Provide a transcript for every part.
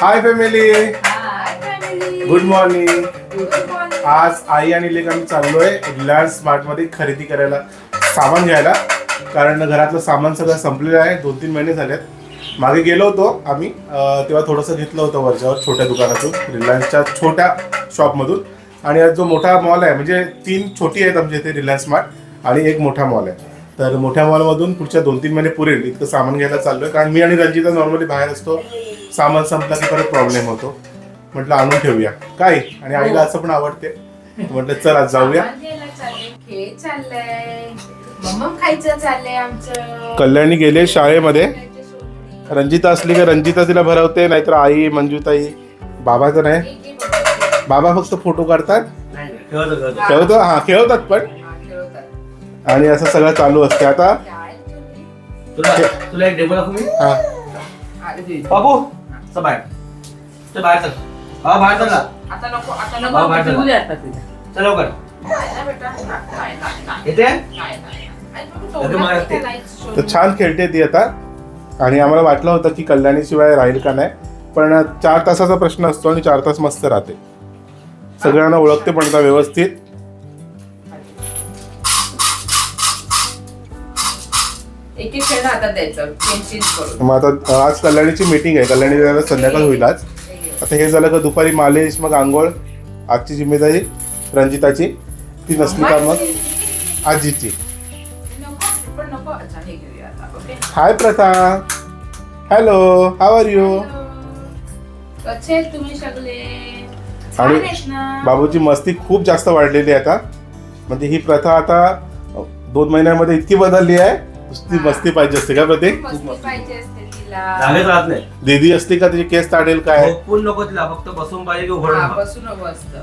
Hi family good morning आज आई आणि लेक आम्ही चाललोय रिलायन्स स्मार्टमध्ये खरेदी करायला सामान घ्यायला. कारण घरातलं सामान सगळं संपलेलं आहे. दोन तीन महिने झालेत. मागे गेलो होतो आम्ही. तेव्हा थोडंसं घेतलं होतं वरच्यावर छोट्या दुकानातून रिलायन्सच्या छोट्या शॉपमधून. आणि आज जो मोठा मॉल आहे म्हणजे तीन छोटी आहेत आमच्या इथे रिलायन्स स्मार्ट आणि एक मोठा मॉल आहे. तर मोठ्या मॉलमधून पुढच्या दोन तीन महिने पुरेल. इतकं सामान घ्यायला चाललोय. कारण मी आणि रंजिता नॉर्मली बाहेर असतो. सामान संपला की परत प्रॉब्लेम होतो. म्हटलं आणून ठेवूया. काय? आणि आईला असं पण आवडते. म्हटलं चल आज जाऊया. कल्याणी गेले शाळेमध्ये. रंजिता असली की रंजिता तिला भरवते नाहीतर आई मंजूताई. बाबाचं नाही. बाबा फक्त फोटो काढतात. नाही, ठेवतो, हा खेळवतात पण. आणि असं सगळं चालू असते आता तुला तुला एक डेमो दाखवू मी? हा. बाबू चल बाहेर. चल बाहेर चल. हा बाहेर चल ना. आता नको आता नको. बाहेर चला. लवकर. नाही ना बेटा, नाही, नाही, नाही, येते? नाही, नाही. आणि मग अगं, तोंडात मला नाही ते- तर. छान खेळते ती आता. आणि आम्हाला वाटलं होतं की कल्याणीशिवाय राहील का नाही. पण चार तासाचा प्रश्न असतो आणि चार तास मस्त राहते. सगळ्यांना ओळखते पण आता व्यवस्थित. खेळ हातात द्यायचं चेंज चेंज करून. मग आता आज कल्याणीची मीटिंग आहे. कल्याणी जायला संध्याकाळ होईल आज. आता हे झालं का दुपारी मालिश मग आंघोळ आजची जिम्मेदारी रंजिताची ती नसली का मग आजीची. नको पण नको. अच्छा हे घेऊया आता. ओके. हाय प्रथा. हॅलो हाव आर यू कसे आहेत तुम्ही सगळे? छान आणि आहेत ना? बाबूची मस्ती खूप जास्त वाढलेली आहे आता. म्हणजे ही प्रथा आता दोन महिन्यामध्ये इतकी बदलली आहे. नुसती. मस्ती पाहिजे असते का मस्ती पाहिजे असते तिला. जागेत राहत नाही. दीदी असली का तिची केस ताडेल काय? झोपून नको तिला फक्त बसून पाहिजे की हा, बसून हवं असतं.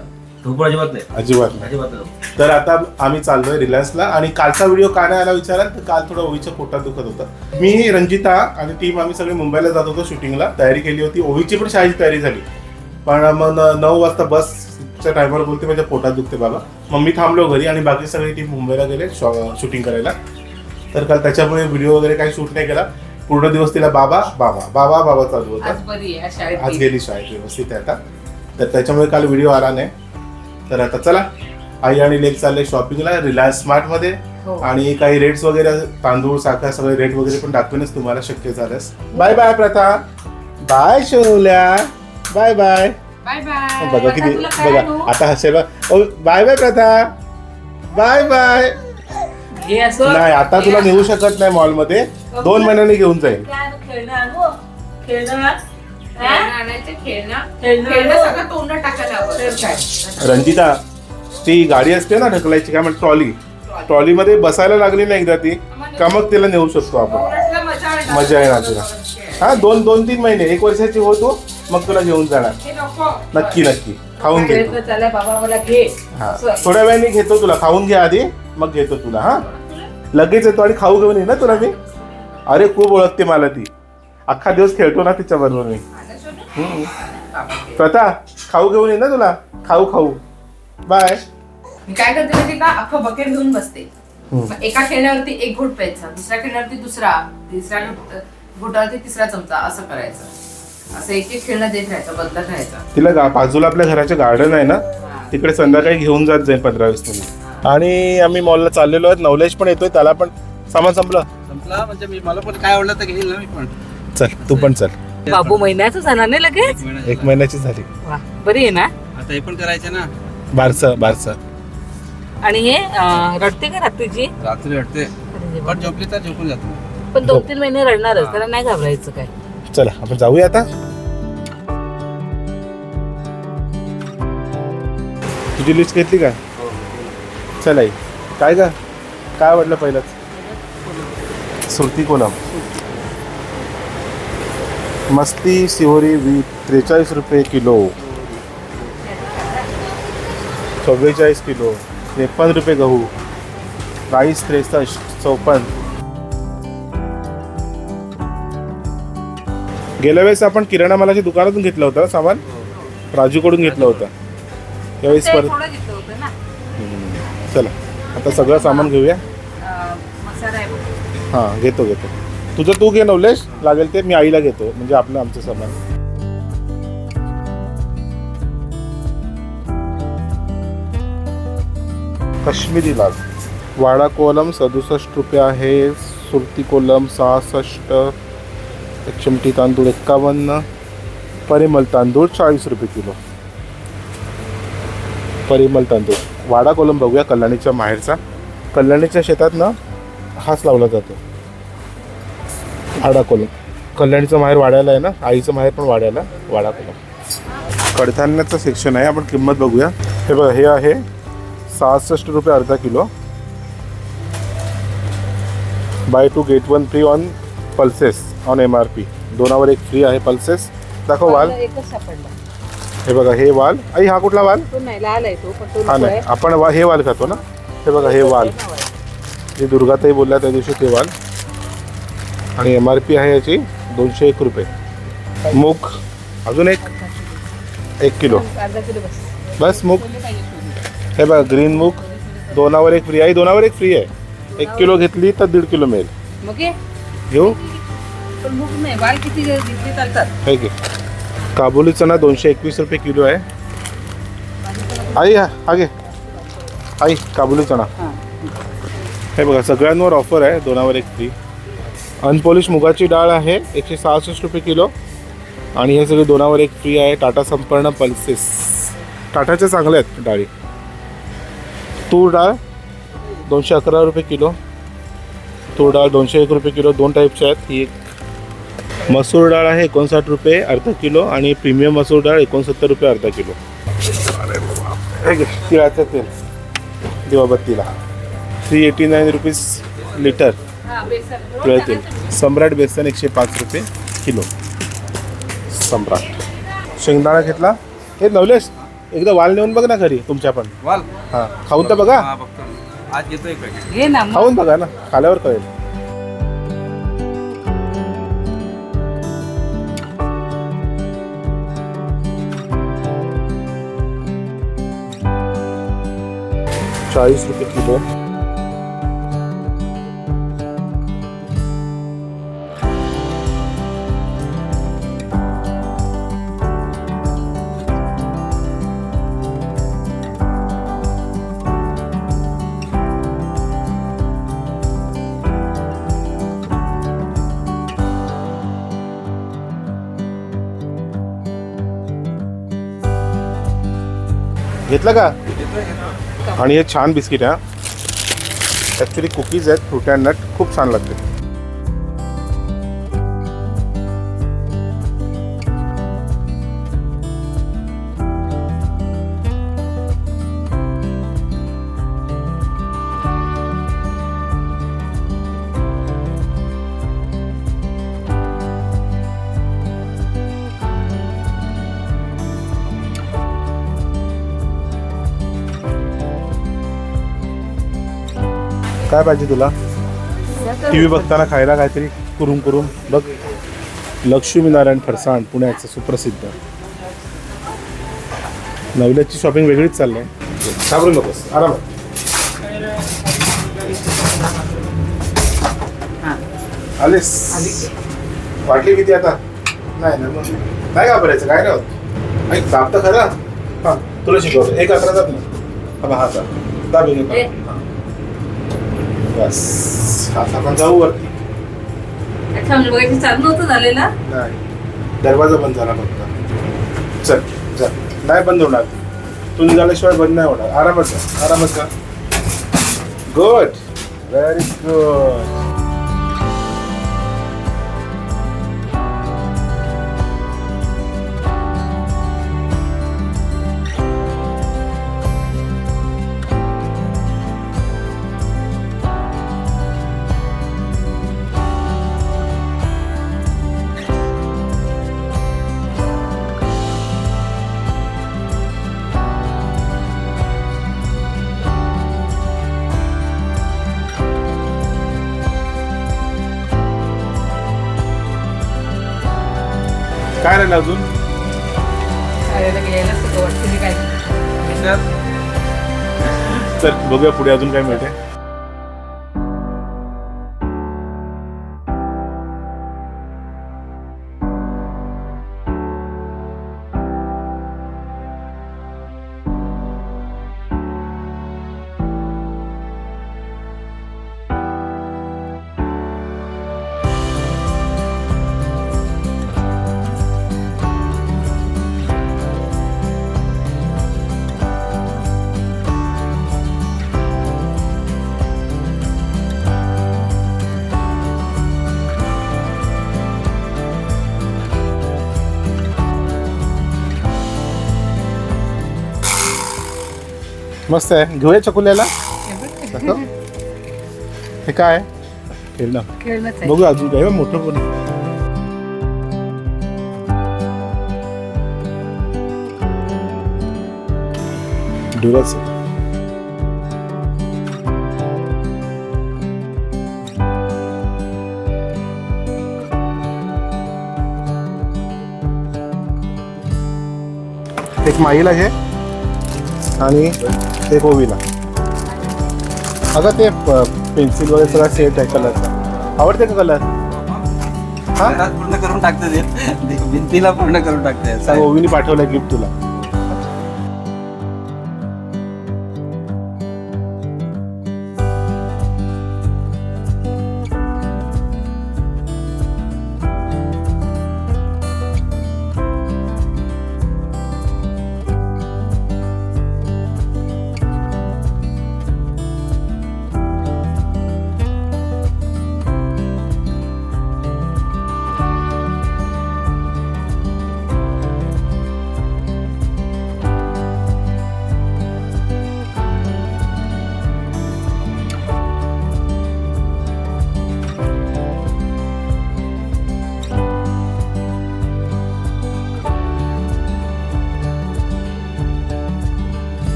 झोपून अजिबात नाही. अजिबात नाही. अजिबात नाही तर आता आम्ही चाललोय रिलायन्सला आणि कालचा व्हिडिओ का नाही आला विचाराल तर काल थोडं ओवीच्या पोटात दुखत होतं. मी रंजिता आणि टीम आम्ही सगळे मुंबईला जात होतो शूटिंगला. तयारी केली होती. ओवीची पण शाळेची तयारी झाली. पण मग न- नऊ वाजता बसच्या टायमावर बोलते माझ्या पोटात दुखते बाबा. मग मी थांबलो घरी आणि बाकी सगळी टीम मुंबईला गेले शूटिंग करायला. तर काल त्याच्यामुळे व्हिडिओ वगैरे काही शूट नाही केला. पूर्ण दिवस तिला बाबा बाबा बाबा बाबा चालू होता. आज. गेली शाळेत व्यवस्थित आहे आता. तर त्याच्यामुळे काल व्हिडिओ आला नाही. तर आता चला आई आणि लेक चालले शॉपिंगला रिलायन्स स्मार्टमध्ये. हो. आणि काही रेट्स वगैरे तांदूळ साखर सगळे रेट वगैरे पण दाखवेनच तुम्हाला शक्य झाल्यास. Bye bye Pratha. बाय शिवल्या. बाय बाय बाय बाय बघा आता किती बघा? आता hassle bye bye Pratha. Bye bye हे असं. नाही आता तुला नेऊ शकत नाही मॉलमध्ये. दोन महिन्यांनी घेऊन जाईल. खेळणं आणायचं खेळणं. खेळणं खेळणं आणू. सगळं तोंडात टाकायला हवं. तर काय? रंजिता ती गाडी असते ना ढकलायची काय म्हणजे ट्रॉली. ट्रॉलीमध्ये बसायला लागली ना एकदा ती का मग तिला नेऊ शकतो आपण? मजा येणार. मजा येणार तुला. हा दोन दोन तीन महिने एक वर्षाची हो तू मग तुला घेऊन जाणार. हे नको. नक्की नक्की. खाऊन घे तू. सांगायचं चाललंय बाबा मला घे. हा. असं. थोड्या वेळाने घेतो तुला खाऊन घे आधी. मग घेतो तुला हा? लगेच येतो आणि खाऊ घेऊन ये ना तुला मी. अरे खूप ओळखते मला ती. अख्खा दिवस खेळतो ना तिच्या बरोबर मी? हम्म. घे. प्रथा खाऊ घेऊन ये ना तुला. खाऊ खाऊ. बाय मी काय करते माहिती का? अख्खं बकेट घेऊन बसते. हम्म. मग एका खेळण्यावरती एक घोट प्यायचा दुसऱ्या खेळण्यावरती दुसरा तिसऱ्या घोट- घोटावरती तिसरा चमचा असं करायचं. असं एक एक खेळणं देत राहायचं बदलत राहायचं. तिला गा बाजूला आपल्या घराचे गार्डन आहे ना. तिकडे संध्याकाळी घेऊन जात जाईल पंधरा वीस मिनिट. आणि आम्ही मॉलला चाललेलो आहेत. नवलेश पण येतोय त्याला पण सामान संपलं. संपला? म्हणजे मी मला पण काय आवडलं तर घेईल ना मी पण. चल तू पण चल. बाबू महिन्याच झाला नाही लगेच? एक महिना एक महिन्याची झाली. वा बरी आहे ना? आता हे पण करायचं ना. बारसं बारसं. आणि हे अं, रडते का रात्रीची? रात्री वाटते पण झोपली तर झोपून जातो. पण दोन तीन महिने रडणारच त्याला नाही घाबरायचं काय? चला आपण जाऊया आता. तुझी लिस्ट घेतली का चल आई. काय का काय आवडलं पहिलंच? सुरती कोलम. मस्ती शिवरी वी त्रेचाळीस रुपये किलो. चव्वेचाळीस किलो. त्रेपन्न रुपये गहू. राईस त्रेसष्ट चौपन्न. गेल्या वेळेस आपण किराणा मालाच्या दुकानातून घेतलं होतं सामान? राजूकडून घेतलं होतं. त्यावेळेस परत चला आता सगळं सामान घेऊया. हां घेतो घेतो. तुझं तू घे नवलेश लागेल ते मी आईला घेतो म्हणजे आपलं आमचं सामान. काश्मीरी लाल. वाडा कोलम सदुसष्ट रुपये आहे. सुरती कोलम सहासष्ट. चिमटी तांदूळ एक्कावन्न. परिमल तांदूळ चाळीस रुपये किलो. परिमल तांदूळ. वाडा कोलम बघूया कल्याणीच्या माहेरचा. कल्याणीच्या शेतात ना हाच लावला जातो. वाडा कोलम. कल्याणीचं माहेर वाड्याला आहे ना? आईचं माहेर पण वाड्याला वाडा कोलम. कडधान्याचं सेक्शन आहे. आपण किंमत बघूया. हे बघा हे आहे सहासष्ट रुपये अर्धा kilo. Buy two get one free on pulses on M R P दोनावर एक फ्री आहे पल्सेस दाखव वाल. एकच सापडला. हे बघा हे वाल. आई हा कुठला वाल? तो नाही लाल आहे तो पण तो हा नको नाही. आहे. आपण वा हे वाल खातो ना. हे बघा हे वाल. जी दुर्गाताई बोलल्या त्या दिवशी ते वाल. आणि एम आर पी आहे याची दोनशे एक रुपये. मूग अजून एक? एक किलो. अर्धा किलो बस. बस मूग. हे बघा ग्रीन मूग. दोनावर एक फ्री आहे. दोनावर एक फ्री आहे. एक किलो घेतली तर दीड किलो मिळेल. मग. घेऊ? पण मूग नाही. बाल किती घेतली चालतात. हे काबुली चना दोनशे एकवीस रुपये किलो आहे. आई हा घे आई काबुली चणा हां. हे बघा सगळ्यांवर ऑफर आहे दोनावर एक फ्री अनपॉलिश मुगाची डाळ आहे एकशे सहासष्ट रुपये किलो. आणि हे सगळे दोनावर एक फ्री आहे टाटा संपर्ण पल्सेस. टाटाच्या चांगल्या आहेत डाळी. तूर डाळ दोनशे अकरा रुपये किलो. तूर डाळ दोनशे एक रुपये किलो दोन टाईपच्या आहेत. ही एक मसूर डाळ आहे एकोणसाठ रुपये अर्धा किलो आणि प्रीमियम मसूर डाळ एकोणसत्तर रुपये अर्धा किलो. अरे बाप. हे घे तिळाचं तेल दिवाबत्तीला. Three eighty nine rupees litre हां बेसन. पिवळं तेल. सम्राट बेसन एकशे पाच रुपये किलो. सम्राट. शेंगदाणा घेतला? हे नवलेश एकदा वाल नेऊन बघ ना घरी तुमच्या पण. वाल? हां खाऊन तर बघा. हा. आज घेतो एक पॅकेट घे ना खाऊन बघा ना खाल्यावर कळेल. चाळीस रुपये किलो। घेतलं का? आणि हे छान बिस्किट आहे ॲक्च्युली कुकीज आहेत फ्रूट अँड नट खूप छान लागते काय पाहिजे तुला? टी व्ही बघताना खायला काहीतरी कुरुम कुरुम. बघ. लक्ष्मीनारायण फरसाण पुण्याचं सुप्रसिद्ध. नवल्याची शॉपिंग वेगळीच चालली आहे. घाबरू नकोस. आरामात हां आलीस. वाटली किती आता? नाही ना नाही. घाबरायचं काय नाही होत. ऐक दाब तर खरा. हां तुला शिकवतो. एक अकरा जात ना. हा हा दाब. बस. आता आपण जाऊ वरती अच्छा म्हणजे बघायची चालू नव्हतं झालेला? नाही. दरवाजा बंद झाला फक्त. चल चल नाही बंद होणार तू. निघाल्याशिवाय बंद नाही होणार. आरामात जा. आरामात जा. गुड व्हेरी गुड काय राहिलं अजून? चल बघूया पुढे अजून काय मिळते मस्त आहे. घेऊया चकुल्याला. दाखव. हे काय? खेळणं. खेळणंच आहे. बघू अजून काय. मोठं पण आहे. एक माईला घे. आणि एक ओवीला अगं ते पेन्सिल वगैरे सगळा सेट आहे कलरचा आवडते का कलर हा? पूर्ण करून टाकते ते. भिंतीला पूर्ण करून टाकते. सांग ओवीने पाठवलंय गिफ्ट तुला.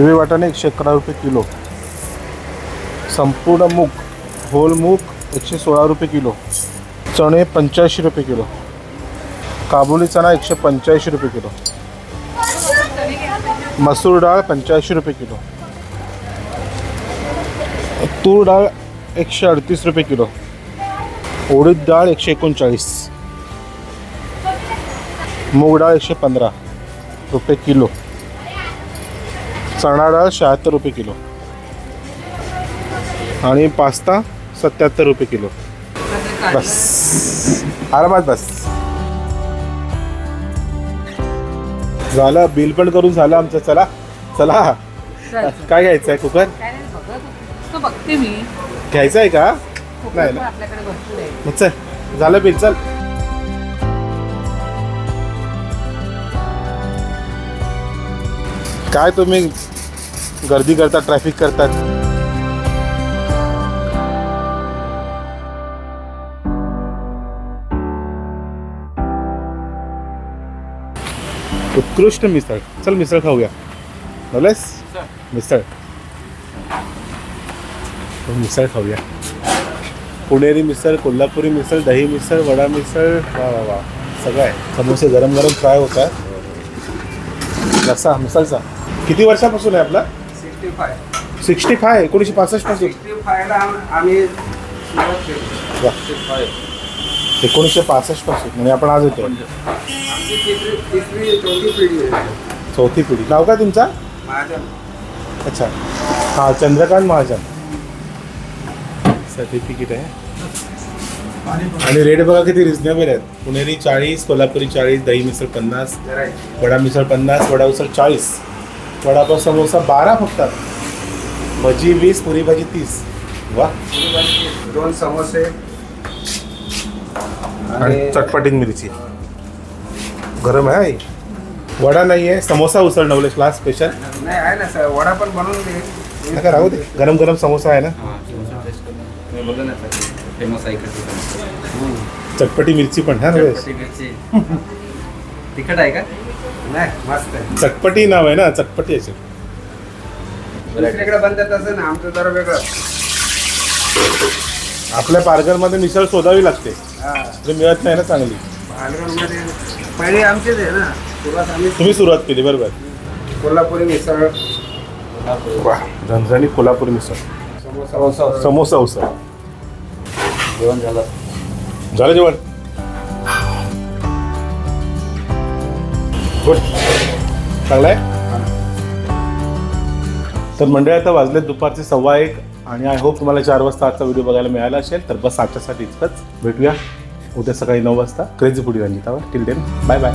हिरवे वाटाणे एकशे अकरा रुपये किलो. संपूर्ण मूग होल मूग एकशे सोळा रुपये किलो. चणे पंच्याऐंशी रुपये किलो. काबुली चणा एकशे पंच्याऐंशी रुपये किलो. मसूर डाळ पंच्याऐंशी रुपये किलो. तूर डाळ एकशे अडतीस रुपये किलो. उडीद डाळ एकशे एकोणचाळीस. मूग डाळ एकशे पंधरा रुपये किलो. चणा डाळ शहात्तर रुपये किलो. आणि पास्ता सत्याहत्तर रुपये किलो. बस. आरामात बस. झालं बिल पण करून झालं आमचं. चला चला. काय घ्यायचं आहे कुकर बघत मी. घ्यायचं आहे का नाही ना मग चल झालं बिल चल. काय तुम्ही गर्दी करता ट्रॅफिक करतात? उत्कृष्ट मिसळ. चल मिसळ खाऊया. बोलेस मिसळ. मिसळ. खाऊया. पुणेरी मिसळ कोल्हापुरी मिसळ दही मिसळ वडा मिसळ वा वा वा. सगळं आहे. समोसे गरम गरम फ्राय होतात. कसा मिसळचा. किती वर्षापासून आहे आपला? Sixty five. Sixty five? एकोणीसशे पासष्टपासून? सिक्स्टी फायला आम्ही सुरुवात केली. वा. 65. एकोणीसशे पासष्टपासून. म्हणजे आपण आज येतो आमची तिसरी तिसरी चौथी पिढी आहे. चौथी पिढी. नाव काय तुमचा? माझ्या अच्छा. हां चंद्रकांत महाजन. सर्टिफिकेट आहे. आणि रेट बघा किती रिजनेबल आहेत. पुणेरी चाळीस कोल्हापुरी चाळीस दही मिसळ पन्नास जरा वडा मिसळ पन्नास वडा उसळ चाळीस. वडापाव समोसा बारा फक्त भजी वीस पुरी भाजी तीस. वा. दोन समोसे. आणि चटपटीत मिरची. गरम आहे आई. वडा नाही आहे समोसा उसळ नवले क्लास स्पेशल नाही आहे ना सर. वडा पण बनवून दे. नका राहू दे. गरम गरम समोसा आहे ना. मी बोललो ना सर फेमस आहे इकडे चटपटी मिरची पण हा तिखट आहे का? नाही मस्त आहे. चटपटी नाव आहे ना चटपटी याचे दुसरीकडे बनतात तसं ना आमचं जरा वेगळं. आपल्या पारघरमध्ये मिसळ शोधावी लागते. हा. जे मिळत नाही ना चांगली. पालघरमध्ये पहिले आमचेच आहे ना सुरुवात आम्ही तुम्ही सुरुवात केली बरोबर. कोल्हापुरी मिसळ. वा झणझणी कोल्हापुरी मिसळ. समोसा. समोसा उसळ. जेवण झालं. झालं जेवण? गुड. चांगलं आहे तर मंडळी आता वाजले दुपारचे सव्वा एक आणि आय होप तुम्हाला चार वाजता आजचा व्हिडिओ बघायला मिळाला असेल तर बस आजच्यासाठी इतकंच. भेटूया उद्या सकाळी नऊ वाजता. Crazy foodie रंजितावर. Till then bye bye